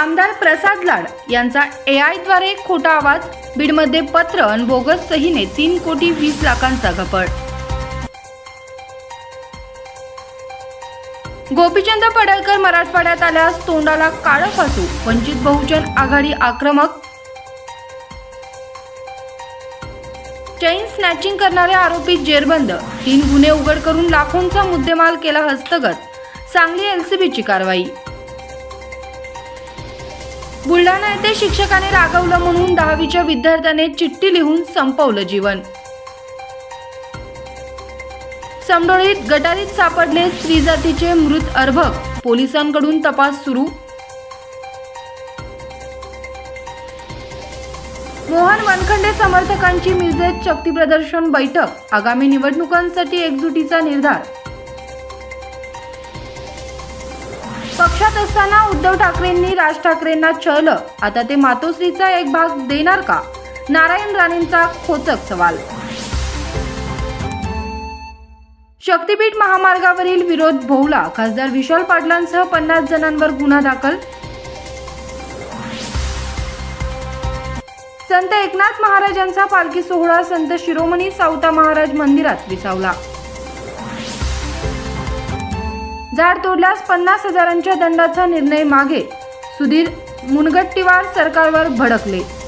आमदार प्रसाद लाड यांचा ए आयद्वारे खोटा आवाज बीडमध्ये पत्र आणि बोगस सहीने तीन कोटी वीस लाखांचा घपट गोपीचंद पडळकर मराठवाड्यात आल्यास तोंडाला काळं फासू वंचित बहुजन आघाडी आक्रमक. चैन स्नॅचिंग करणारे आरोपी जेरबंद तीन गुन्हे उघड करून लाखोंचा मुद्देमाल केला हस्तगत सांगली एलसीबीची कारवाई. बुलढाणा येथे शिक्षकाने रागवलं म्हणून दहावीच्या विद्यार्थ्याने चिठ्ठी लिहून संपवलं जीवन. समडोळीत गटारीत सापडले स्त्री जातीचे मृत अर्भक पोलिसांकडून तपास सुरू. मोहन वनखंडे समर्थकांची मिरजेत शक्ती प्रदर्शन बैठक. आगामी निवडणुकांसाठी एकजुटीचा निर्धार. पक्षात असताना उद्धव ठाकरेंनी राज ठाकरेंना छळलं आता ते मातोश्रीचा एक भाग देणार का? नारायण राणेंचा खोचक सवाल. शक्तीपीठ महामार्गावरील विरोध भोवला खासदार विशाल पाटलांसह पन्नास जणांवर गुन्हा दाखल. संत एकनाथ महाराजांचा पालखी सोहळा संत शिरोमणी सावता महाराज मंदिरात विसावला. झाड तोडल्यास पन्नास हजारांच्या दंडाचा निर्णय मागे. सुधीर मुनगट्टीवार सरकारवर भडकले.